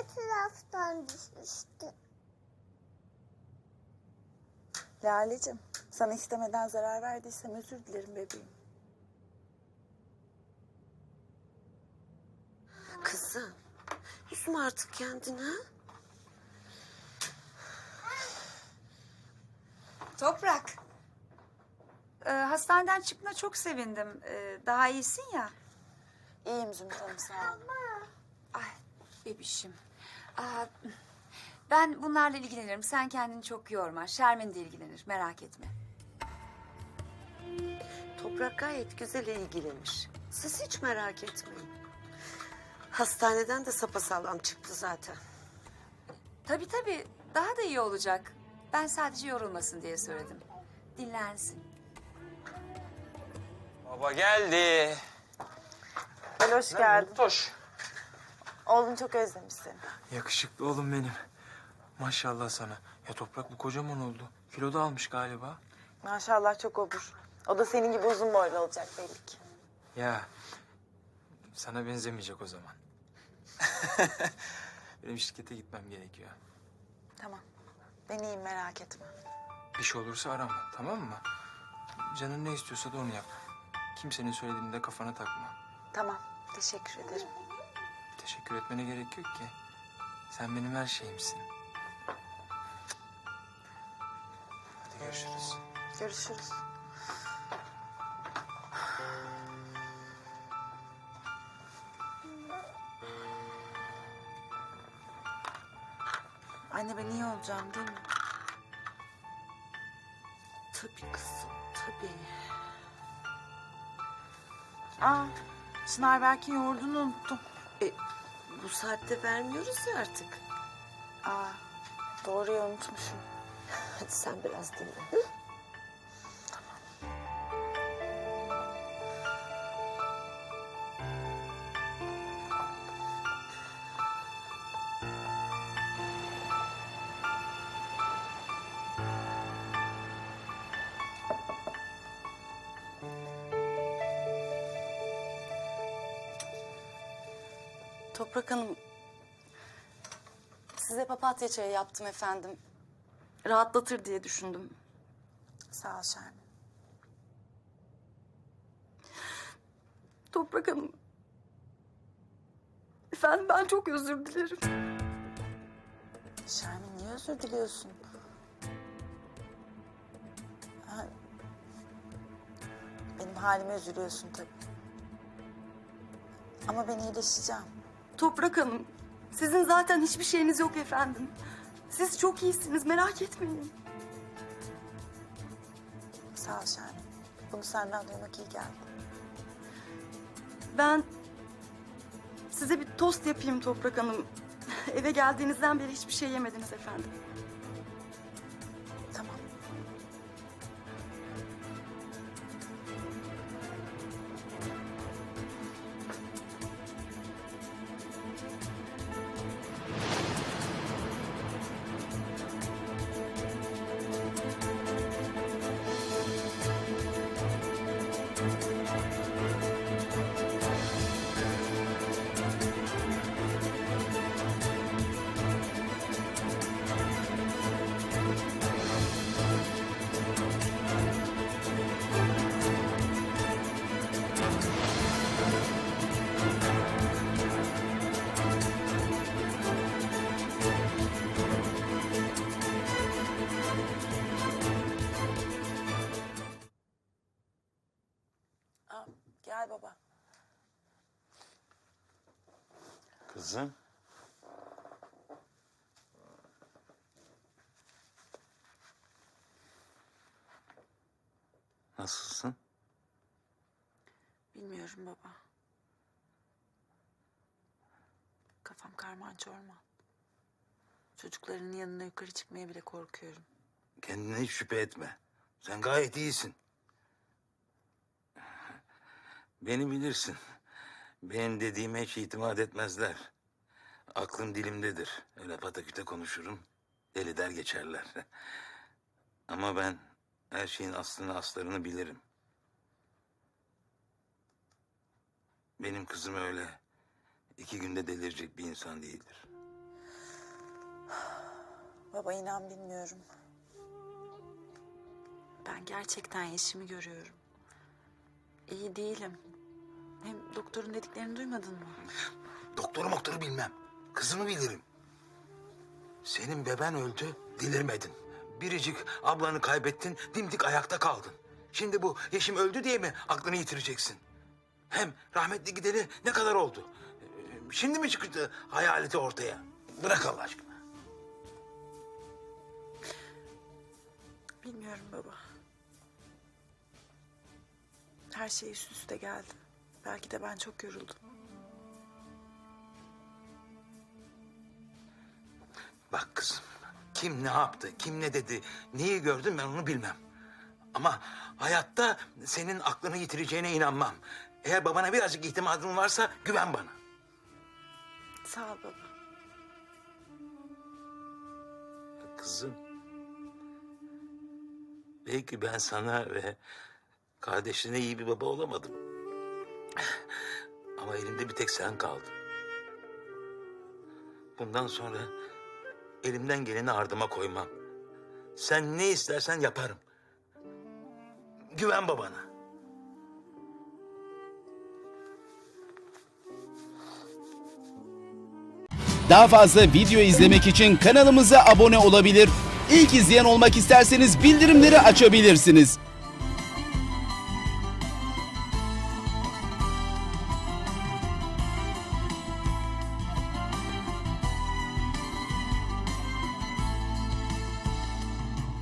etraftan düşmüştü. Lale'cim sana istemeden zarar verdiysem özür dilerim bebeğim. Kızım, üzme artık kendini. Toprak. Ee, hastaneden çıktığına çok sevindim. Ee, daha iyisin ya. İyiyim Zümrüt Hanım sağ olun. Ay bebişim. Aa, ben bunlarla ilgilenirim. Sen kendini çok yorma. Şermin de ilgilenir. Merak etme. Toprak gayet güzel ilgilenir. Siz hiç merak etmeyin. Hastaneden de sapasağlam çıktı zaten. Tabii tabii. Daha da iyi olacak. Ben sadece yorulmasın diye söyledim. Dinlensin. Baba geldi. Gel hoş geldin. Toş. Oğlum çok özlemiş seni. Yakışıklı oğlum benim. Maşallah sana. Ya toprak bu kocaman oldu. Kilo da almış galiba. Maşallah çok obur. O da senin gibi uzun boylu olacak belli ki. Ya sana benzemeyecek o zaman. benim şirkete gitmem gerekiyor. Tamam. Ben iyiyim merak etme. Bir şey olursa arama tamam mı? Canın ne istiyorsa da onu yap. Kimsenin söylediğini de kafana takma. Tamam. Teşekkür ederim. Teşekkür etmene gerek yok ki. Sen benim her şeyimsin. Hadi görüşürüz. Görüşürüz. Anne ben iyi olacağım değil mi? Tabii kızım, tabii. Aa, Çınar Berk'in yoğurdunu unuttum. E, bu saatte vermiyoruz ya artık. Aa, doğru ya unutmuşum. Hadi sen biraz dinle. Hı? Toprak Hanım, size papatya çayı yaptım efendim. Rahatlatır diye düşündüm. Sağ ol Şermin. Toprak Hanım, efendim ben çok özür dilerim. Şermin niye özür diliyorsun? Ha, benim halime üzülüyorsun tabii. Ama ben iyileşeceğim. Toprak Hanım, sizin zaten hiçbir şeyiniz yok efendim. Siz çok iyisiniz, merak etmeyin. Sağ ol Şermin. Bunu senden duymak iyi geldi. Ben size bir tost yapayım Toprak Hanım. Eve geldiğinizden beri hiçbir şey yemediniz efendim. Gel baba. Kızım. Nasılsın? Bilmiyorum baba. Kafam karman çorman. Çocukların yanına yukarı çıkmaya bile korkuyorum. Kendine hiç şüphe etme. Sen gayet iyisin. Beni bilirsin. Benim dediğime hiç itimat etmezler. Aklım dilimdedir. Öyle pataküte konuşurum. Deli der geçerler. Ama ben her şeyin aslını aslarını bilirim. Benim kızım öyle iki günde delirecek bir insan değildir. Baba inan bilmiyorum. Ben gerçekten Yeşim'i görüyorum. İyi değilim. Hem doktorun dediklerini duymadın mı? Doktoru moktoru bilmem. Kızımı bilirim. Senin beben öldü, delirmedin. Biricik ablanı kaybettin, dimdik ayakta kaldın. Şimdi bu Yeşim öldü diye mi aklını yitireceksin? Hem rahmetli gideli ne kadar oldu? Ee, Şimdi mi çıktı hayaleti ortaya? Bırak Allah aşkına. Bilmiyorum baba. Her şey üst üste geldi. Belki de ben çok yoruldum. Bak kızım, kim ne yaptı, kim ne dedi, neyi gördüm ben onu bilmem. Ama hayatta senin aklını yitireceğine inanmam. Eğer babana birazcık itimadın varsa güven bana. Sağ ol baba. Kızım. Belki ben sana ve kardeşine iyi bir baba olamadım. Ama elimde bir tek sen kaldın. Bundan sonra elimden geleni ardıma koymam. Sen ne istersen yaparım. Güven babana. Daha fazla video izlemek için kanalımıza abone olabilir. İlk izleyen olmak isterseniz bildirimleri açabilirsiniz.